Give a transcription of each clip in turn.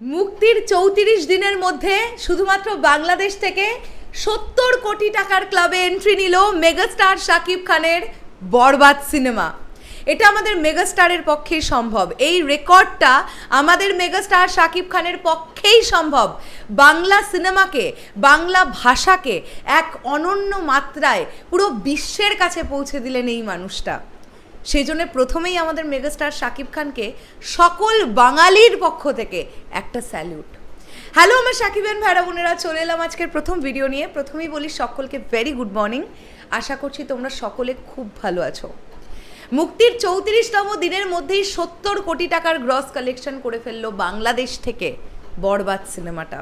মুক্তির চৌত্রিশ দিনের মধ্যে শুধুমাত্র বাংলাদেশ থেকে সত্তর কোটি টাকার ক্লাবে এন্ট্রি নিল মেগাস্টার শাকিব খানের বরবাদ সিনেমা। এটা আমাদের মেগাস্টারের পক্ষেই সম্ভব। এই রেকর্ডটা আমাদের মেগাস্টার শাকিব খানের পক্ষেই সম্ভব। বাংলা সিনেমাকে, বাংলা ভাষাকে এক অনন্য মাত্রায় পুরো বিশ্বের কাছে পৌঁছে দিলেন এই মানুষটা। সেই জন্য প্রথমেই আমাদের মেগাস্টার শাকিব খানকে সকল বাঙালির পক্ষ থেকে একটা স্যালিউট হ্যালো, আমার সাকিবেন ভাইরা বোনেরা, চলে এলাম আজকের প্রথম ভিডিও নিয়ে। প্রথমেই বলি, সকলকে ভেরি গুড মর্নিং আশা করছি তোমরা সকলে খুব ভালো আছো। মুক্তির চৌত্রিশতম দিনের মধ্যেই সত্তর কোটি টাকার গ্রস কালেকশন করে ফেলল বাংলাদেশ থেকে বরবাদ সিনেমাটা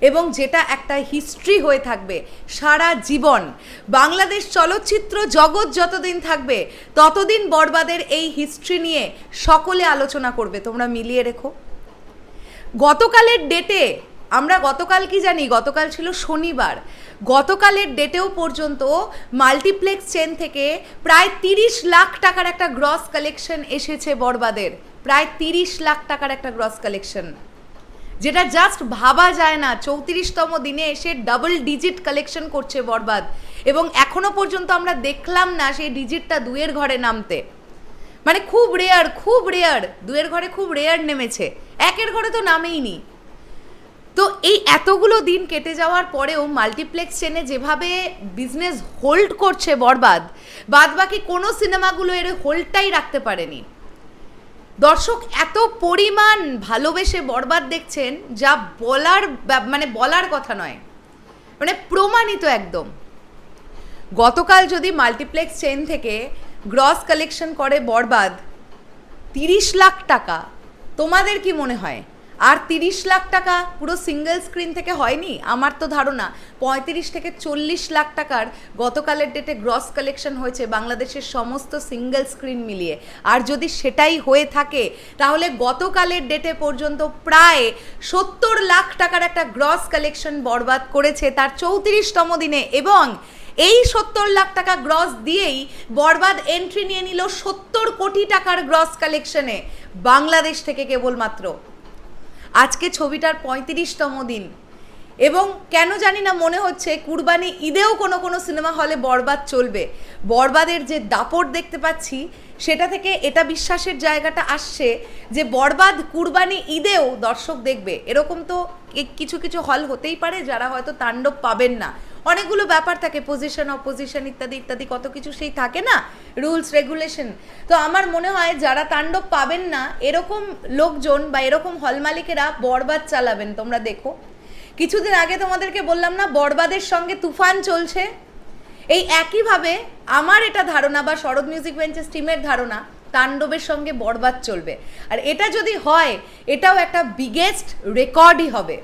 এবং যেটা একটা হিস্ট্রি হয়ে থাকবে, সারা জীবন। বাংলাদেশ চলচ্চিত্র জগৎ যতদিন থাকবে, ততদিন বরবাদের এই হিস্ট্রি নিয়ে সকলে আলোচনা করবে। তোমরা মিলিয়ে রেখো। গতকালের ডেটে আমরা গতকাল কি জানি? গতকাল ছিল শনিবার। গতকালের ডেটেও পর্যন্ত মাল্টিপ্লেক্স চেন থেকে প্রায় তিরিশ লাখ টাকার একটা গ্রস কালেকশন এসেছে বরবাদের। প্রায় তিরিশ লাখ টাকার একটা গ্রস কালেকশন যেটা জাস্ট ভাবা যায় না। চৌত্রিশতম দিনে এসে ডাবল ডিজিট কালেকশন করছে বরবাদ। এবং এখনও পর্যন্ত আমরা দেখলাম না সেই ডিজিটটা দুয়ের ঘরে নামতে। মানে খুব রেয়ার খুব রেয়ার দুয়ের ঘরে খুব রেয়ার নেমেছে। একের ঘরে তো নামেইনি তো এই এতগুলো দিন কেটে যাওয়ার পরেও মাল্টিপ্লেক্স চেনে যেভাবে বিজনেস হোল্ড করছে বরবাদ বাদ বাকি কোনো সিনেমাগুলো এর হোল্ডটাই রাখতে পারেনি। দর্শক, এত পরিমাণ ভালোবেসে বরবাদ দেখছেন যা বলার মানে বলার কথা নয়। মানে প্রমাণিত একদম। গতকাল যদি মাল্টিপ্লেক্স চেন থেকে গ্রস কালেকশন করে বরবাদ, তিরিশ লাখ টাকা, তোমাদের কি মনে হয়? আর তিরিশ লাখ টাকা পুরো সিঙ্গেল স্ক্রিন থেকে হয়নি? আমার তো ধারণা পঁয়ত্রিশ থেকে চল্লিশ লাখ টাকার গতকালের ডেটে গ্রস কালেকশন হয়েছে বাংলাদেশের সমস্ত সিঙ্গেল স্ক্রিন মিলিয়ে। আর যদি সেটাই হয়ে থাকে, তাহলে গতকালের ডেটে পর্যন্ত প্রায় সত্তর লাখ টাকার একটা গ্রস কালেকশন বরবাদ করেছে তার চৌত্রিশতম দিনে। এবং এই সত্তর লাখ টাকা গ্রস দিয়েই বরবাদ এন্ট্রি নিয়ে নিল সত্তর কোটি টাকার গ্রস কালেকশনে বাংলাদেশ থেকে কেবলমাত্র। আজকে ছবিটার পঁয়ত্রিশতম দিন। এবং কেন জানি না মনে হচ্ছে কুরবানি ঈদেও কোনো কোনো সিনেমা হলে বরবাদ চলবে। বরবাদের যে দাপট দেখতে পাচ্ছি, সেটা থেকে এটা বিশ্বাসের জায়গাটা আসছে যে বরবাদ কুরবানি ঈদেও দর্শক দেখবে। এরকম তো কিছু কিছু হল হতেই পারে যারা হয়তো তাণ্ডব পাবেন না। অনেকগুলো ব্যাপার থাকে পজিশন অপোজিশন ইত্যাদি ইত্যাদি, কত কিছু সেই থাকে না রুলস রেগুলেশন তো আমার মনে হয় যারা তাণ্ডব পাবেন না, এরকম লোকজন বা এরকম হল মালিকেরা বরবাদ চালাবেন, তোমরা দেখো। কিছুদিন আগে তোমাদেরকে বললাম না, বরবাদের সঙ্গে তুফান চলছে? এই একইভাবে আমার এটা ধারণা বা শরৎ মিউজিক বেঞ্চেস টিমের ধারণা, তাণ্ডবের সঙ্গে বরবাদ চলবে। আর এটা যদি হয়, এটাও একটা বিগেস্ট রেকর্ডই হবে।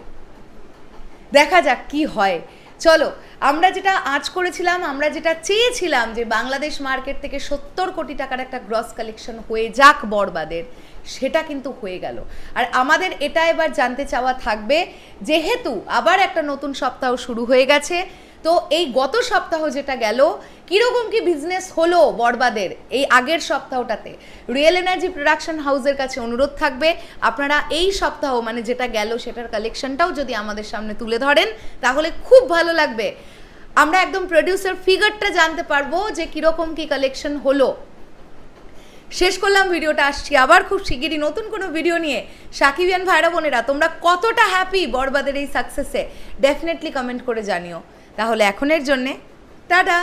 দেখা যাক কি হয়। চলো, আমরা যেটা আজ করেছিলাম, আমরা যেটা চেয়েছিলাম যে বাংলাদেশ মার্কেট থেকে সত্তর কোটি টাকার একটা গ্রস কালেকশন হয়ে যাক বরবাদের, সেটা কিন্তু হয়ে গেল। আর আমাদের এটা এবার জানতে চাওয়া থাকবে, যেহেতু আবার একটা নতুন সপ্তাহ শুরু হয়ে গেছে তো এই গত সপ্তাহ যেটা গেল, কীরকম কি বিজনেস হলো বরবাদের এই আগের সপ্তাহটাতে? রিয়েল এনার্জি প্রোডাকশন হাউসের কাছে অনুরোধ থাকবে। আপনারা এই সপ্তাহ মানে যেটা গেল, সেটার কালেকশনটাও যদি আমাদের সামনে তুলে ধরেন, তাহলে খুব ভালো লাগবে। আমরা একদম প্রডিউসার ফিগারটা জানতে পারব যে কীরকম কি কালেকশন হলো। শেষ করলাম ভিডিওটা, আসছি আবার খুব শিগগিরই নতুন কোনো ভিডিও নিয়ে। সাকিবিয়ান ভাইরা বোনেরা, তোমরা কতটা হ্যাপি বরবাদের এই সাকসেসে ডেফিনেটলি কমেন্ট করে জানিও। তাহলে এখনের জন্যে টাটা।